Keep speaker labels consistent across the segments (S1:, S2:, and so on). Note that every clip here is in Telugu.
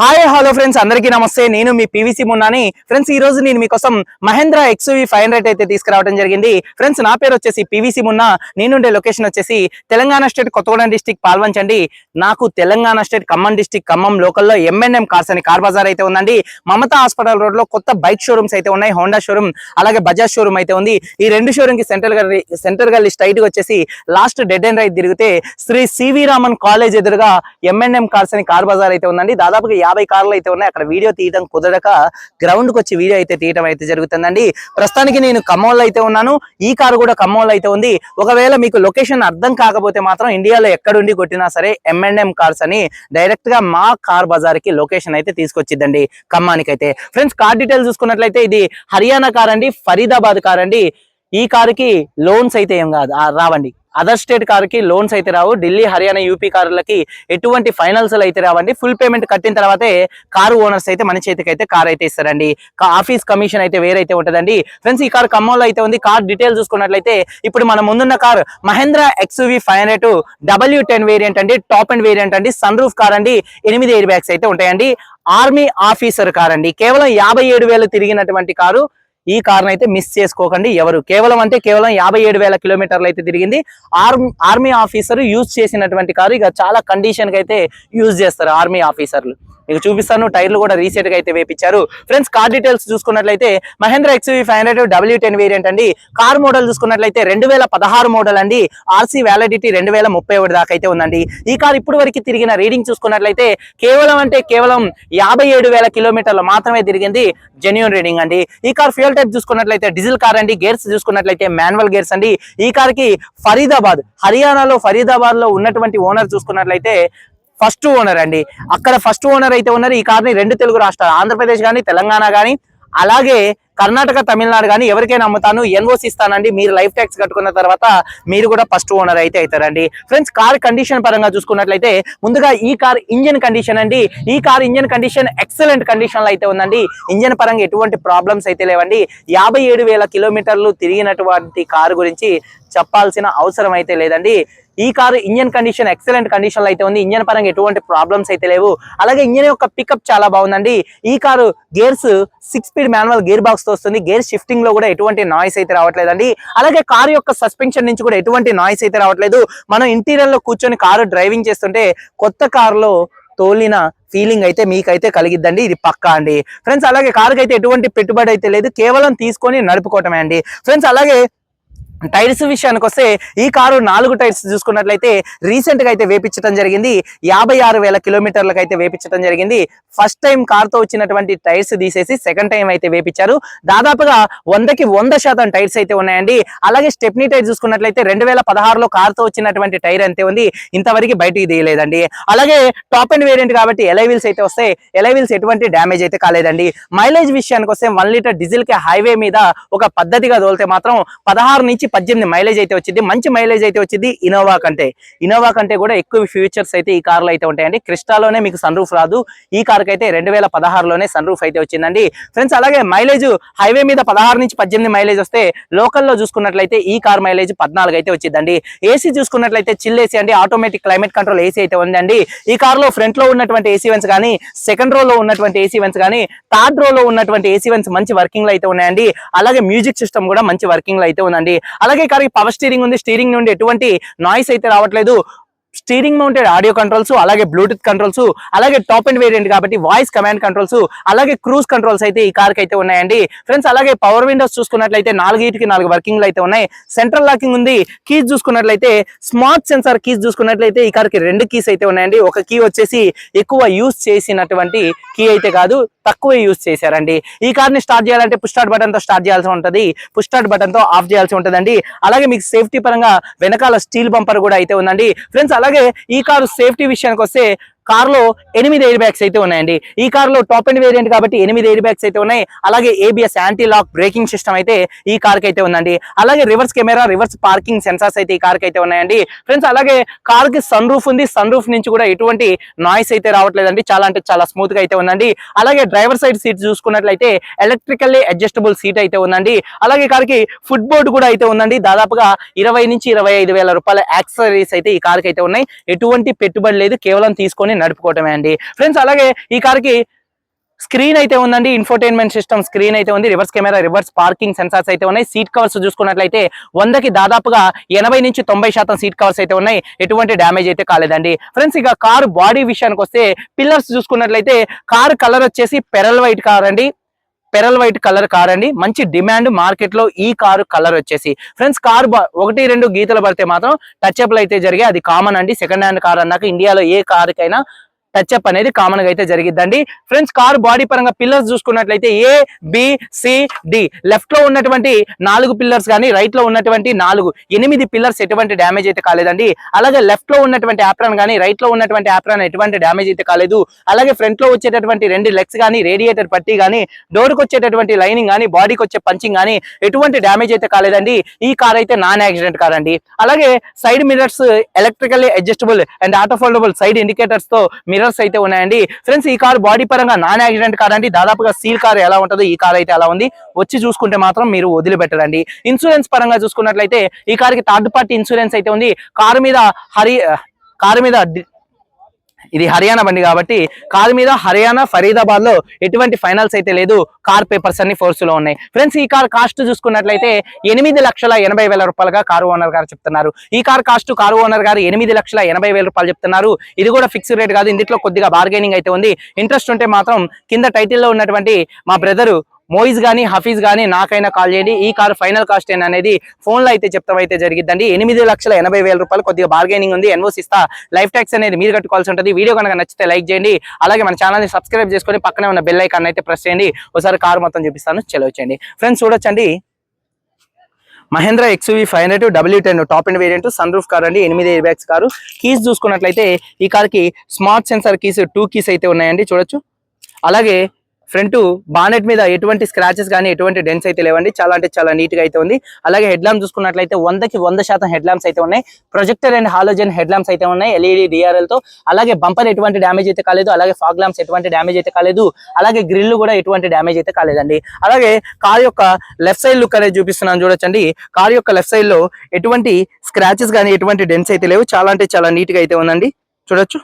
S1: హాయ్ హలో ఫ్రెండ్స్ అందరికీ నమస్తే. నేను మీ పీవీసీ మున్నాని. ఫ్రెండ్స్ ఈ రోజు నేను మీకోసం మహేంద్ర ఎక్స్వి ఫైవ్ హండ్రెడ్ అయితే తీసుకురావడం జరిగింది. ఫ్రెండ్స్ నా పేరు వచ్చేసి పీవీసీ మున్నా. నేనుండే లొకేషన్ వచ్చేసి తెలంగాణ స్టేట్ కొత్తగూడెం డిస్టిక్ పాల్వంచండి నాకు తెలంగాణ స్టేట్ ఖమ్మం డిస్టిక్ ఖమ్మం లోకల్లో ఎంఎన్ఎం కార్స్ అని కార్ బజార్ అయితే ఉందండి. మమతా హాస్పిటల్ రోడ్లో కొత్త బైక్ షోరూమ్స్ అయితే ఉన్నాయి. హోండా షోరూమ్ అలాగే బజాజ్ షోరూమ్ అయితే ఉంది. ఈ రెండు షోరూమ్కి సెంటర్గా సెంటర్గా స్ట్రైట్గా వచ్చేసి లాస్ట్ డెడ్ అండ్ రైట్ తిరిగితే Shri C V Raman college ఎదురుగా ఎంఎన్ఎం కార్స్ అని కార్ బజార్ అయితే ఉందండి. దాదాపుగా యాభై కార్లు అయితే ఉన్నాయి. అక్కడ వీడియో తీయడం కుదరక గ్రౌండ్కి వచ్చి వీడియో అయితే తీయడం అయితే జరుగుతుందండి. ప్రస్తుతానికి నేను ఖమ్మంలో అయితే ఉన్నాను. ఈ కారు కూడా ఖమ్మంలో అయితే ఉంది. ఒకవేళ మీకు లొకేషన్ అర్థం కాకపోతే మాత్రం ఇండియాలో ఎక్కడుండి కొట్టినా సరే M&M ఎంఎన్ఎం కార్స్ అని డైరెక్ట్గా మా కార్ బజార్కి లొకేషన్ అయితే తీసుకొచ్చిద్దండి ఖమ్మానికి అయితే ఫ్రెండ్స్ కార్ డీటెయిల్స్ చూసుకున్నట్లయితే ఇది హర్యానా కార్ అండి ఫరీదాబాద్ కార్ అండి. ఈ కారుకి లోన్స్ అయితే ఏం కాదు. రావండి. అదర్ స్టేట్ కారుకి లోన్స్ అయితే రావు. ఢిల్లీ హర్యానా యూపీ కార్లకి ఎటువంటి ఫైనాన్స్ అయితే రావండి. ఫుల్ పేమెంట్ కట్టిన తర్వాతే కారు ఓనర్స్ అయితే మన చేతికి అయితే కార్ అయితే ఇస్తారండి. ఆఫీస్ కమిషన్ అయితే వేరైతే ఉంటుందండి. ఫ్రెండ్స్ ఈ కార్ ఖమ్మంలో అయితే ఉంది. కార్ డీటెయిల్ చూసుకున్నట్లయితే ఇప్పుడు మన ముందున్న car Mahindra XUV five hundred W ten variant అండి. టాప్ అండ్ వేరియంట్ అండి. సన్ రూఫ్ కార్ అండి. ఎనిమిది ఎయిర్ బ్యాగ్స్ అయితే ఉంటాయండి. ఆర్మీ ఆఫీసర్ కార్ అండి. కేవలం యాభై ఏడు వేలు తిరిగినటువంటి కారు ఈ కార్ అయితే మిస్ చేసుకోకండి. ఎవరు? కేవలం అంటే కేవలం యాభై ఏడు వేల కిలోమీటర్లు అయితే తిరిగింది. ఆర్మీ ఆర్మీ ఆఫీసర్ యూజ్ చేసినటువంటి కారు. ఇక చాలా కండిషన్ అయితే యూజ్ చేస్తారు ఆర్మీ ఆఫీసర్లు. మీకు చూపిస్తాను. టైర్లు కూడా రీసెంట్గా అయితే వేపించారు. ఫ్రెండ్స్ కార్ డీటెయిల్స్ చూసుకున్నట్లయితే Mahindra XUV five hundred W ten variant అండి. కార్ మోడల్ చూసుకున్నట్లయితే రెండు వేల పదహారు మోడల్ అండి. ఆర్సీ వ్యాలిడిటీ రెండు వేల ముప్పై ఒకటి దాకా అయితే ఉందండి. ఈ కార్ ఇప్పుడు వరకు తిరిగిన రీడింగ్ చూసుకున్నట్లయితే కేవలం అంటే కేవలం యాభై ఏడు వేల కిలోమీటర్లు మాత్రమే తిరిగింది జెన్యున్ రీడింగ్ అండి. ఈ కార్ ఫ్యూల్ టైప్ చూసుకున్నట్లయితే డీజిల్ కార్ అండి. గేర్స్ చూసుకున్నట్లయితే మాన్యువల్ గేర్స్ అండి. ఈ కార్కి ఫరీదాబాద్ హర్యానాలో ఫరీదాబాద్లో ఉన్నటువంటి ఓనర్ చూసుకున్నట్లయితే ఫస్ట్ ఓనర్ అండి. అక్కడ ఫస్ట్ ఓనర్ అయితే ఉన్నారు. ఈ కార్ని రెండు తెలుగు రాష్ట్రాలు ఆంధ్రప్రదేశ్ కానీ తెలంగాణ కానీ అలాగే కర్ణాటక తమిళనాడు కానీ ఎవరికైనా అమ్ముతాను ఎన్ఓసి ఇస్తానండి. మీరు లైఫ్ ట్యాక్స్ కట్టుకున్న తర్వాత మీరు కూడా ఫస్ట్ ఓనర్ అయితే అవుతారండి. ఫ్రెండ్స్ కార్ కండిషన్ పరంగా చూసుకున్నట్లయితే ముందుగా ఈ కార్ ఇంజిన్ కండిషన్ అండి. ఈ కార్ ఇంజిన్ కండిషన్ ఎక్సలెంట్ కండిషన్లో అయితే ఉందండి. ఇంజిన్ పరంగా ఎటువంటి ప్రాబ్లమ్స్ అయితే లేవండి. యాభై ఏడు వేల కిలోమీటర్లు తిరిగినటువంటి కారు గురించి చెప్పాల్సిన అవసరం అయితే లేదండి. ఈ car engine condition excellent condition అయితే ఉంది. ఇంజన్ పరంగా ఎటువంటి ప్రాబ్లమ్స్ అయితే లేవు. అలాగే ఇంజన్ యొక్క పికప్ చాలా బాగుందండి. ఈ car gears six speed manual gear బాక్స్తో వస్తుంది. గేర్ షిఫ్టింగ్లో కూడా ఎటువంటి నాయిస్ అయితే రావట్లేదండి. అలాగే కారు యొక్క సస్పెన్షన్ నుంచి కూడా ఎటువంటి నాయిస్ అయితే రావట్లేదు. మనం ఇంటీరియర్లో కూర్చొని కారు డ్రైవింగ్ చేస్తుంటే కొత్త కారులో తోలిన ఫీలింగ్ అయితే మీకైతే కలిగిద్దండి. ఇది పక్కా అండి. ఫ్రెండ్స్ అలాగే కారుకి అయితే ఎటువంటి పెట్టుబడి అయితే లేదు. కేవలం తీసుకొని నడుపుకోవటమే అండి. ఫ్రెండ్స్ అలాగే టైర్స్ విషయానికి వస్తే ఈ కారు నాలుగు టైర్స్ చూసుకున్నట్లయితే రీసెంట్గా అయితే వేపించడం జరిగింది. యాభై ఆరు వేల కిలోమీటర్లకు అయితే వేపించడం జరిగింది. ఫస్ట్ టైం కార్తో వచ్చినటువంటి టైర్స్ తీసేసి సెకండ్ టైం అయితే వేపించారు. దాదాపుగా వందకి వంద శాతం టైర్స్ అయితే ఉన్నాయండి. అలాగే స్టెప్నీ టైర్ చూసుకున్నట్లయితే రెండు వేల పదహారులో కార్తో వచ్చినటువంటి టైర్ అంతే ఉంది. ఇంతవరకు బయటికి తీయలేదండి. అలాగే టాప్ అండ్ వేరియంట్ కాబట్టి ఎలైవిల్స్ అయితే వస్తాయి ఎలైవిల్స్ ఎటువంటి డ్యామేజ్ అయితే కాలేదండి. మైలేజ్ విషయానికి వస్తే వన్ లీటర్ డీజిల్కి హైవే మీద ఒక పద్ధతిగా తోలితే మాత్రం పదహారు నుంచి పద్దెనిమిది మైలేజ్ అయితే వచ్చింది. మంచి మైలేజ్ అయితే వచ్చింది ఇనోవా కంటే. ఇనోవా కంటే కూడా ఎక్కువ ఫీచర్స్ అయితే ఈ కార్లో అయితే ఉంటాయండి. క్రిస్టాలోనే మీకు సన్ రూఫ్ రాదు. ఈ కార్ అయితే రెండు వేల పదహారులోనే సన్ రూఫ్ అయితే వచ్చిందండి. ఫ్రెండ్స్ అలాగే మైలేజ్ హైవే మీద పదహారు నుంచి పద్దెనిమిది మైలేజ్ వస్తే లోకల్లో చూసుకున్నట్లయితే ఈ కార్ మైలేజ్ పద్నాలుగు అయితే వచ్చిందండి. ఏసీ చూసుకున్నట్లయితే చిల్ ఏసీ అండి. ఆటోమేటిక్ క్లైమేట్ కంట్రోల్ ఏసీ అయితే ఉందండి. ఈ కార్లో ఫ్రంట్లో ఉన్నటువంటి ఏసీ వెన్స్ కానీ సెకండ్ రో లో ఉన్నటువంటి ఏసీ వెన్స్ కానీ థర్డ్ రో లో ఉన్నటువంటి ఏసీ వెన్స్ మంచి వర్కింగ్లో అయితే ఉన్నాయండి. అలాగే మ్యూజిక్ సిస్టమ్ కూడా మంచి వర్కింగ్లో అయితే ఉందండి. అలాగే ఈ కార్కి పవర్ స్టీరింగ్ ఉంది. స్టీరింగ్ నుండి ఎటువంటి నాయిస్ అయితే రావట్లేదు. స్టీరింగ్ మౌంటెడ్ ఆడియో కంట్రోల్స్ అలాగే బ్లూటూత్ కంట్రోల్స్ అలాగే టాప్ అండ్ వేరియంట్ కాబట్టి వాయిస్ కమాండ్ కంట్రోల్స్ అలాగే క్రూజ్ కంట్రోల్స్ అయితే ఈ కార్కి అయితే ఉన్నాయండి. ఫ్రెండ్స్ అలాగే పవర్ విండోస్ చూసుకున్నట్లయితే నాలుగిటికి నాలుగు వర్కింగ్ అయితే ఉన్నాయి. సెంట్రల్ లాకింగ్ ఉంది. కీస్ చూసుకున్నట్లయితే స్మార్ట్ సెన్సార్ కీస్ చూసుకున్నట్లయితే ఈ కార్కి రెండు కీస్ అయితే ఉన్నాయండి. ఒక కీ వచ్చేసి ఎక్కువ యూస్ చేసినటువంటి కీ అయితే కాదు తక్కువ యూస్ చేశారండి. ఈ కార్ని స్టార్ట్ చేయాలంటే పుష్ స్టార్ట్ బటన్తో స్టార్ట్ చేయాల్సి ఉంటది. పుష్ స్టార్ట్తో ఆఫ్ చేయాల్సి ఉంటుందండి. అలాగే మీకు సేఫ్టీ పరంగా వెనకాల స్టీల్ బంపర్ కూడా అయితే ఉందండి. ఫ్రెండ్స్ అలాగే ఈ కారు సేఫ్టీ విషయానికి వస్తే కార్లో ఎనిమిది ఎయిర్ బ్యాగ్స్ అయితే ఉన్నాయండి. ఈ కార్లో టాప్ అండ్ వేరియంట్ కాబట్టి ఎనిమిది ఎయిర్ బ్యాగ్స్ అయితే ఉన్నాయి. అలాగే ABS anti lock braking system అయితే ఈ కార్కి అయితే ఉందండి. అలాగే reverse camera reverse parking sensors అయితే ఈ కార్కి అయితే ఉన్నాయండి. ఫ్రెండ్స్ అలాగే కార్కి సన్ రూఫ్ ఉంది. సన్ రూఫ్ నుంచి కూడా ఎటువంటి నాయిస్ అయితే రావట్లేదండి. చాలా అంటే చాలా స్మూత్గా అయితే ఉందండి. అలాగే డ్రైవర్ సైడ్ సీట్ చూసుకున్నట్లయితే ఎలక్ట్రికల్లీ అడ్జస్టబుల్ సీట్ అయితే ఉందండి. అలాగే కార్కి ఫుట్ బోర్డ్ కూడా అయితే ఉందండి. దాదాపుగా ఇరవై నుంచి ఇరవై ఐదు వేల రూపాయల యాక్సరీస్ అయితే ఈ కార్కి అయితే ఉన్నాయి. ఎటువంటి పెట్టుబడి లేదు. కేవలం తీసుకొని చేసుకొని నడుపుకోవటమే అండి. ఫ్రెండ్స్ అలాగే ఈ కార్కి స్క్రీన్ అయితే ఉందండి ఇన్ఫోటైన్మెంట్ సిస్టమ్ స్క్రీన్ అయితే ఉంది reverse camera reverse parking sensors అయితే ఉన్నాయి. సీట్ కవర్స్ చూసుకున్నట్లయితే వందకి దాదాపుగా ఎనభై నుంచి తొంభై శాతం సీట్ కవర్స్ అయితే ఉన్నాయి. ఎటువంటి డ్యామేజ్ అయితే కాలేదండి. ఫ్రెండ్స్ ఇక కారు బాడీ విషయానికి వస్తే పిల్లర్స్ చూసుకున్నట్లయితే కారు కలర్ వచ్చేసి పెరల్ వైట్ కార్ అండి. పెరల్ వైట్ కలర్ కార్ అండి. మంచి డిమాండ్ మార్కెట్లో ఈ కారు కలర్ వచ్చేసి. ఫ్రెండ్స్ కార్ ఒకటి రెండు గీతలు పడితే మాత్రం టచ్ అప్లు అయితే జరిగే అది కామన్ అండి. సెకండ్ హ్యాండ్ కార్ అన్నాక ఇండియాలో ఏ కారుకైనా టచ్ అప్ అనేది కామన్గా అయితే జరిగిద్దండి. ఫ్రెండ్స్ కార్ బాడీ పరంగా పిల్లర్స్ చూసుకున్నట్లయితే ఏ బి సి డి లెఫ్ట్లో ఉన్నటువంటి నాలుగు పిల్లర్స్ కానీ రైట్లో ఉన్నటువంటి నాలుగు ఎనిమిది పిల్లర్స్ ఎటువంటి డ్యామేజ్ అయితే కాలేదండి. అలాగే లెఫ్ట్లో ఉన్నటువంటి ఆప్రాన్ కానీ రైట్లో ఉన్నటువంటి ఆప్రాన్ ఎటువంటి డ్యామేజ్ అయితే కాలేదు. అలాగే ఫ్రంట్లో వచ్చేటటువంటి రెండు లెగ్స్ కానీ రేడియేటర్ పట్టి కానీ డోర్కి వచ్చేటటువంటి లైనింగ్ కానీ బాడీకి వచ్చే పంచింగ్ కానీ ఎటువంటి డ్యామేజ్ అయితే కాలేదండి. ఈ కార్ అయితే నాన్ యాక్సిడెంట్ కార్ అండి. అలాగే side mirrors electrically adjustable and auto foldable side ఇండికేటర్స్తో mirrors అయితే ఉన్నాయండి. ఫ్రెండ్స్ ఈ కార్ బాడీ పరంగా నాన్ యాక్సిడెంట్ కార్ అండి. దాదాపుగా సీల్ కార్ ఎలా ఉంటుందో ఈ కార్ అయితే అలా ఉంది. వచ్చి చూసుకుంటే మాత్రం మీరు వదిలిపెట్టరండి. ఇన్సూరెన్స్ పరంగా చూసుకున్నట్లయితే ఈ కార్కి థర్డ్ పార్టీ ఇన్సూరెన్స్ అయితే ఉంది. కారు మీద హరి కారు మీద ఇది హర్యానా బండి కాబట్టి కారు మీద హర్యానా ఫరీదాబాద్లో ఎటువంటి ఫైనల్స్ అయితే లేదు. కార్ పేపర్స్ అన్ని ఫోర్స్లో ఉన్నాయి. ఫ్రెండ్స్ ఈ కార్ కాస్ట్ చూసుకున్నట్లయితే ఎనిమిది లక్షల ఎనభై వేల రూపాయలుగా కారు ఓనర్ గారు చెప్తున్నారు. ఈ కార్ కాస్ట్ కారు ఓనర్ గారు ఎనిమిది లక్షల ఎనభై వేల రూపాయలు చెప్తున్నారు. ఇది కూడా ఫిక్స్డ్ రేట్ కాదు. ఇందులో కొద్దిగా బార్గెనింగ్ అయితే ఉంది. ఇంట్రెస్ట్ ఉంటే మాత్రం కింద టైటిల్లో ఉన్నటువంటి మా బ్రదరు మోయిజ్ గానీ హఫీజ్ గానీ నాకైనా కాల్ చేయండి. ఈ కార్ ఫైనల్ కాస్ట్ ఏనా అనేది ఫోన్లో అయితే చెప్తాం అయితే జరిగిద్దండి. ఎనిమిది లక్షల ఎనభై వేల రూపాయలు కొద్దిగా బార్గెనింగ్ ఉంది. ఎన్ఓస్ ఇస్తా లైఫ్ ట్యాక్స్ అనేది మీరు కట్టుకోవాల్సి ఉంటుంది. వీడియో కనుక నచ్చితే లైక్ చేయండి. అలాగే మన ఛానల్ని సబ్స్క్రైబ్ చేసుకొని పక్కనే ఉన్న బెల్ ఐకాన్ అయితే ప్రెస్ చేయండి. ఒకసారి కార్ మొత్తం చూపిస్తాను. చెలవచ్చండి ఫ్రెండ్స్ చూడొచ్చండి. Mahindra XUV five hundred W ten top end variant sun roof car అండి. ఎనిమిది ఎయిర్ బ్యాగ్స్ కారు. కీస్ చూసుకున్నట్లయితే ఈ కార్కి smart sensor keys two keys అయితే ఉన్నాయండి. చూడొచ్చు. అలాగే ఫ్రంట్ బానెట్ మీద ఎటువంటి స్క్రాచెస్ కానీ ఎటువంటి డెన్స్ అయితే లేవండి. చాలా అంటే చాలా నీట్గా అయితే ఉంది. అలాగే హెడ్ ల్యాంప్ చూసుకున్నట్లయితే వందకి వంద శాతం హెడ్ ల్యాంప్స్ అయితే ఉన్నాయి. Projector and halogen head lamps అయితే ఉన్నాయి ఎల్ఈడి డిఆర్ఎల్తో. అలాగే బంపర్ ఎటువంటి డ్యామేజ్ అయితే కాలేదు. అలాగే ఫాగ్ ల్యాంప్స్ ఎటువంటి డ్యామేజ్ అయితే కాలేదు. అలాగే గ్రిల్ కూడా ఎటువంటి డ్యామేజ్ అయితే కాలేదండి. అలాగే కార్ యొక్క లెఫ్ట్ సైడ్ లుక్ అనేది చూపిస్తున్నాను చూడొచ్చండి. కార్ యొక్క లెఫ్ట్ సైడ్లో ఎటువంటి స్క్రాచెస్ కానీ ఎటువంటి డెన్స్ అయితే లేవు. చాలా అంటే చాలా నీట్గా అయితే ఉందండి. చూడొచ్చు.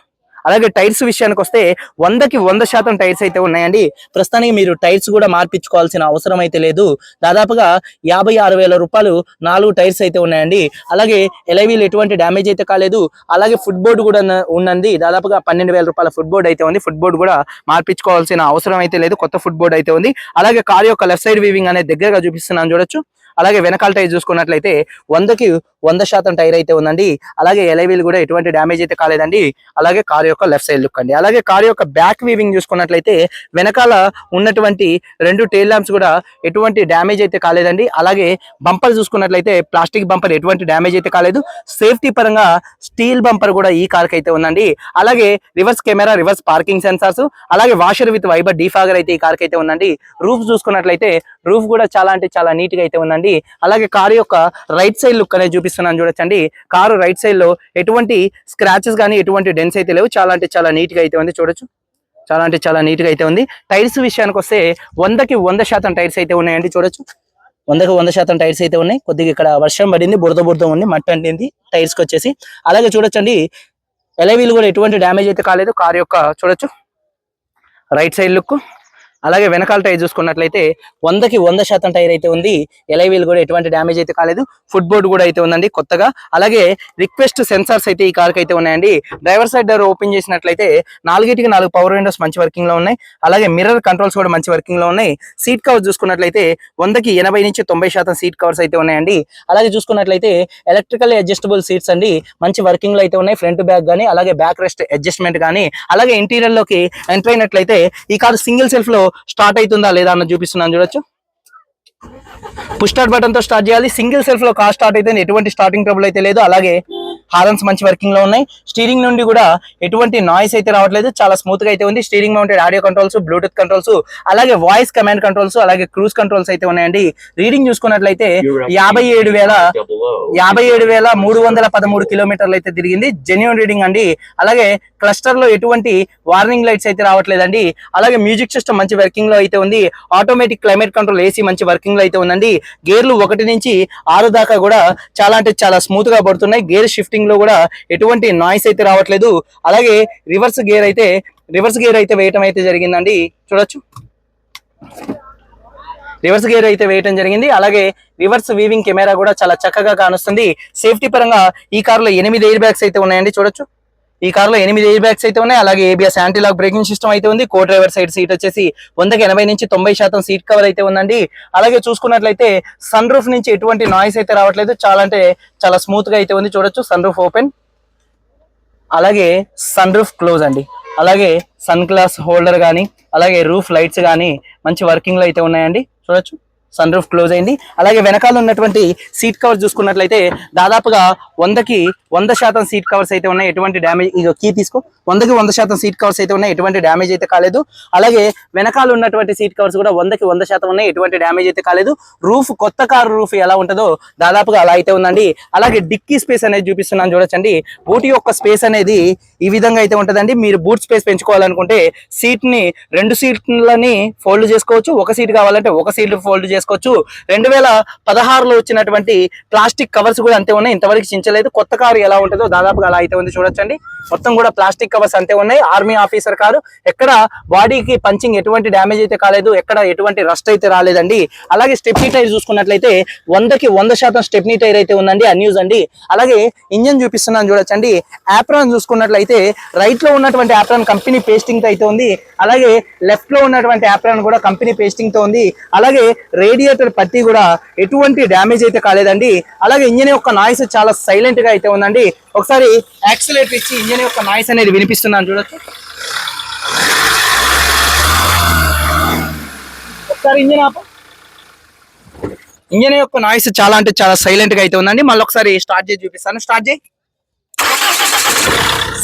S1: అలాగే టైర్స్ విషయానికి వస్తే వందకి వంద శాతం టైర్స్ అయితే ఉన్నాయండి. ప్రస్తుతానికి మీరు టైర్స్ కూడా మార్పించుకోవాల్సిన అవసరం అయితే లేదు. దాదాపుగా యాభై ఆరు వేల రూపాయలు నాలుగు టైర్స్ అయితే ఉన్నాయండి. అలాగే ఎలవీలు ఎటువంటి డ్యామేజ్ అయితే కాలేదు. అలాగే ఫుట్ బోర్డు కూడా ఉన్నది. దాదాపుగా పన్నెండు వేల రూపాయల ఫుట్ బోర్డు అయితే ఉంది. ఫుట్ బోర్డు కూడా మార్పించుకోవాల్సిన అవసరం అయితే లేదు. కొత్త ఫుట్ బోర్డు అయితే ఉంది. అలాగే కార్ యొక్క లెఫ్ట్ సైడ్ వీవింగ్ అనేది దగ్గరగా చూపిస్తున్నాను చూడొచ్చు. అలాగే వెనకాల టైర్ చూసుకున్నట్లయితే వందకి వంద శాతం టైర్ అయితే ఉందండి. అలాగే ఎలవీలు కూడా ఎటువంటి డ్యామేజ్ అయితే కాలేదండి. అలాగే కార్ యొక్క లెఫ్ట్ సైడ్ లుక్ అండి. అలాగే కార్ యొక్క బ్యాక్ వీవింగ్ చూసుకున్నట్లయితే వెనకాల ఉన్నటువంటి రెండు టైల్ ల్యాంప్స్ కూడా ఎటువంటి డ్యామేజ్ అయితే కాలేదండి. అలాగే బంపర్ చూసుకున్నట్లయితే ప్లాస్టిక్ బంపర్ ఎటువంటి డ్యామేజ్ అయితే కాలేదు. సేఫ్టీ పరంగా స్టీల్ బంపర్ కూడా ఈ కార్ అయితే ఉందండి. అలాగే reverse camera reverse parking sensors అలాగే వాషర్ విత్ వైబర్ డీఫాగర్ అయితే ఈ కార్ అయితే ఉందండి. రూఫ్ చూసుకున్నట్లయితే రూఫ్ కూడా చాలా అంటే చాలా నీట్గా అయితే ఉందండి. అలాగే కారు యొక్క రైట్ సైడ్ లుక్ అనేది చూపిస్తున్నాను చూడొచ్చండి. కారు రైట్ సైడ్లో ఎటువంటి స్క్రాచెస్ కానీ ఎటువంటి డెన్స్ అయితే లేవు. చాలా అంటే చాలా నీట్గా అయితే ఉంది చూడొచ్చు. చాలా అంటే చాలా నీట్గా అయితే ఉంది. టైర్స్ విషయానికి వస్తే వందకి వంద శాతం టైర్స్ అయితే ఉన్నాయండి చూడొచ్చు. వందకి వంద శాతం టైర్స్ అయితే ఉన్నాయి. కొద్దిగా ఇక్కడ వర్షం పడింది బురద బురద ఉంది మట్టి అంటింది టైర్స్కి వచ్చేసి. అలాగే చూడొచ్చండి ఎలవీలు కూడా ఎటువంటి డ్యామేజ్ అయితే కాలేదు. కార్ యొక్క చూడొచ్చు. Right side look. అలాగే వెనకాల టైర్ చూసుకున్నట్లయితే వందకి వంద శాతం టైర్ అయితే ఉంది. ఎలైవీల్ కూడా ఎటువంటి డ్యామేజ్ అయితే కాలేదు. ఫుట్ బోర్డు కూడా అయితే ఉందండి కొత్తగా. అలాగే రిక్వెస్ట్ సెన్సార్స్ అయితే ఈ కార్కి అయితే ఉన్నాయండి. డ్రైవర్ సైడ్ డోర్ ఓపెన్ చేసినట్లయితే నాలుగిటికి నాలుగు పవర్ విండోస్ మంచి వర్కింగ్లో ఉన్నాయి. అలాగే మిర్రర్ కంట్రోల్స్ కూడా మంచి వర్కింగ్లో ఉన్నాయి. సీట్ కవర్స్ చూసుకున్నట్లయితే వందకి ఎనభై నుంచి తొంభై శాతం సీట్ కవర్స్ అయితే ఉన్నాయండి. అలాగే చూసుకున్నట్లయితే ఎలక్ట్రికల్ అడ్జస్టబుల్ సీట్స్ అండి. మంచి వర్కింగ్లో అయితే ఉన్నాయి. ఫ్రంట్ బ్యాక్ గానీ అలాగే బ్యాక్ రెస్ట్ అడ్జస్ట్మెంట్ గానీ అలాగే ఇంటీరియర్లోకి ఎంటర్ అయినట్లయితే ఈ కార్ సింగిల్ సెల్ఫ్లో స్టార్ట్ అవుతుందా లేదా అన్న చూపిస్తున్నాను చూడొచ్చు. పుష్ స్టార్ట్ బటన్తో స్టార్ట్ చేయాలి. సింగిల్ సెల్ఫ్లో కార్ స్టార్ట్ అయితే ఎటువంటి స్టార్టింగ్ ట్రబుల్ అయితే లేదు. అలాగే హారన్స్ మంచి వర్కింగ్లో ఉన్నాయి. స్టీరింగ్ నుండి కూడా ఎటువంటి నాయిస్ అయితే రావట్లేదు. చాలా స్మూత్గా అయితే ఉంది. Steering mounted audio controls Bluetooth controls అలాగే వాయిస్ కమాండ్ కంట్రోల్స్ అలాగే క్రూజ్ కంట్రోల్స్ అయితే ఉన్నాయండి. రీడింగ్ చూసుకున్నట్లయితే యాభై ఏడు వేల యాభై ఏడు వేల మూడు వందల పదమూడు కిలోమీటర్లు అయితే తిరిగింది. జెన్యున్ రీడింగ్ అండి. అలాగే క్లస్టర్లో ఎటువంటి వార్నింగ్ లైట్స్ అయితే రావట్లేదండి. అలాగే మ్యూజిక్ సిస్టమ్ మంచి వర్కింగ్లో అయితే ఉంది. ఆటోమేటిక్ క్లైమేట్ కంట్రోల్ ఏసీ మంచి వర్కింగ్లో అయితే ఉందండి. గేర్లు ఒకటి నుంచి ఆరు దాకా కూడా చాలా అంటే చాలా స్మూత్గా పడుతున్నాయి. గేర్ షిఫ్టింగ్ షిఫ్టింగ్లో కూడా ఎటువంటి నాయిస్ అయితే రావట్లేదు. అలాగే రివర్స్ గేర్ అయితే రివర్స్ గేర్ అయితే వేయటం అయితే జరిగిందండి. చూడొచ్చు. రివర్స్ గేర్ అయితే వేయటం జరిగింది. అలాగే రివర్స్ వీవింగ్ కెమెరా కూడా చాలా చక్కగా కానుస్తుంది. సేఫ్టీ పరంగా ఈ కారులో ఎనిమిది ఎయిర్ బ్యాగ్స్ అయితే ఉన్నాయండి. చూడొచ్చు. ఈ కారులో ఎనిమిది ఎయిర్ బ్యాగ్స్ అయితే ఉన్నాయి. అలాగే ABS anti lock braking system అయితే ఉంది. కో డ్రైవర్ సైడ్ సీట్ వచ్చేసి వందకి ఎనభై నుంచి తొంభై శాతం సీట్ కవర్ అయితే ఉందండి. అలాగే చూసుకున్నట్లయితే సన్ రూఫ్ నుంచి ఎటువంటి నాయిస్ అయితే రావట్లేదు. చాలా అంటే చాలా స్మూత్గా అయితే ఉంది. చూడొచ్చు. సన్ రూఫ్ ఓపెన్ అలాగే సన్ రూఫ్ క్లోజ్ అండి. అలాగే సన్ గ్లాస్ హోల్డర్ కానీ అలాగే రూఫ్ లైట్స్ కానీ మంచి వర్కింగ్లో అయితే ఉన్నాయండి. చూడొచ్చు. సన్ రూఫ్ క్లోజ్ అయింది. అలాగే వెనకాల ఉన్నటువంటి సీట్ కవర్ చూసుకున్నట్లయితే దాదాపుగా వందకి వంద శాతం సీట్ కవర్స్ అయితే ఉన్నాయి. ఎటువంటి డ్యామేజ్ ఇది కీ తీసుకో. వందకి వంద శాతం సీట్ కవర్స్ అయితే ఉన్నాయి. ఎటువంటి డ్యామేజ్ అయితే కాలేదు. అలాగే వెనకాల ఉన్నటువంటి సీట్ కవర్స్ కూడా వందకి వంద శాతం ఉన్నాయి. ఎటువంటి డ్యామేజ్ అయితే కాలేదు. రూఫ్ కొత్త కారు రూఫ్ ఎలా ఉంటుందో దాదాపుగా అలా అయితే ఉందండి. అలాగే డిక్కీ స్పేస్ అనేది చూపిస్తున్నాను చూడొచ్చండి. బూట్ యొక్క స్పేస్ అనేది ఈ విధంగా అయితే ఉంటుందండి. మీరు బూట్ స్పేస్ పెంచుకోవాలనుకుంటే సీట్ని రెండు సీట్లని ఫోల్డ్ చేసుకోవచ్చు. ఒక సీట్ కావాలంటే ఒక సీట్ ఫోల్డ్ చేసుకోవచ్చు. రెండు వేల పదహారులో వచ్చినటువంటి ప్లాస్టిక్ కవర్స్ కూడా అంతే ఉన్నాయి. ఇంతవరకు చించలేదు. కొత్త కారు ఎలా ఉంటుందో దాదాపుగా అలా అయితే ఉంది. చూడొచ్చండి. మొత్తం కూడా ప్లాస్టిక్ కవర్స్ అంతే ఉన్నాయి. Army officer car. ఎక్కడ బాడీకి పంచింగ్ ఎటువంటి డ్యామేజ్ అయితే కాలేదు. ఎక్కడ ఎటువంటి రస్ట్ అయితే రాలేదండి. అలాగే స్టెప్నీ టైర్ చూసుకున్నట్లయితే వందకి వంద శాతం స్టెప్నీ టైర్ అయితే ఉందండి. అన్యూజ్ అండి. అలాగే ఇంజన్ చూపిస్తున్నాను చూడొచ్చండి. యాప్రాన్ చూసుకున్నట్లయితే రైట్లో ఉన్నటువంటి యాప్రాన్ కంపెనీ పేస్టింగ్తో అయితే ఉంది. అలాగే లెఫ్ట్లో ఉన్నటువంటి యాప్రాన్ కూడా కంపెనీ పేస్టింగ్తో ఉంది. అలాగే రేడియేటర్ పట్టి కూడా ఎటువంటి డ్యామేజ్ అయితే కాలేదండి. అలాగే ఇంజన్ యొక్క నాయిస్ చాలా సైలెంట్గా అయితే ఉందండి. ఒకసారి యాక్సిలేటర్ ఇచ్చి ఇంజన్ యొక్క నాయిస్ అనేది వినిపిస్తున్నాను చూడొచ్చు. ఒకసారి ఇంజన్ ఆప. ఇంజన్ యొక్క నాయిస్ చాలా అంటే చాలా సైలెంట్గా అయితే ఉందండి. మళ్ళీ ఒకసారి స్టార్ట్ చేసి చూపిస్తాను. స్టార్ట్ చేయి.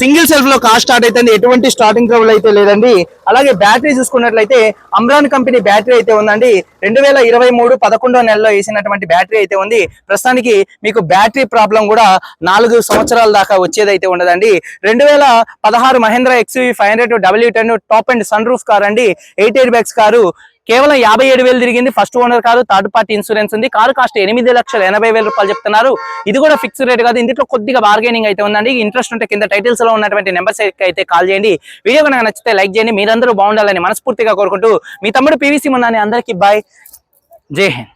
S1: సింగిల్ సెల్ఫ్లో కార్ స్టార్ట్ అయితే ఎటువంటి స్టార్టింగ్ ట్రబుల్ అయితే లేదండి. అలాగే బ్యాటరీ చూసుకున్నట్లయితే అమ్రాన్ కంపెనీ బ్యాటరీ అయితే ఉందండి. రెండు వేల ఇరవై మూడు పదకొండో నెలలో వేసినటువంటి బ్యాటరీ అయితే ఉంది. ప్రస్తుతానికి మీకు బ్యాటరీ ప్రాబ్లం కూడా నాలుగు సంవత్సరాల దాకా వచ్చేది అయితే ఉండదండి. రెండు వేల పదహారు Mahindra XUV five hundred W ten top and sun roof car అండి. ఎయిట్ ఎయిర్ బ్యాగ్స్ కారు కేవలం యాభై ఏడు వేలు తిరిగింది first owner car third party insurance ఉంది. కారు కాస్ట్ ఎనిమిది లక్షల ఎనభై వేల రూపాయలు చెప్తున్నారు. ఇది కూడా ఫిక్స్ రేట్ కాదు. ఇందులో కొద్దిగా బార్గెనింగ్ అయితే ఉందండి. ఇంట్రెస్ట్ ఉంటే కింద టైటిల్స్లో ఉన్నటువంటి నెంబర్స్ అయితే కాల్ చేయండి. వీడియో కనుక నచ్చితే లైక్ చేయండి. మీరందరూ బాగుండాలని మనస్ఫూర్తిగా కోరుకుంటూ మీ తమ్ముడు పివిసి మున్నాని అందరికీ బాయ్ జై హింద్.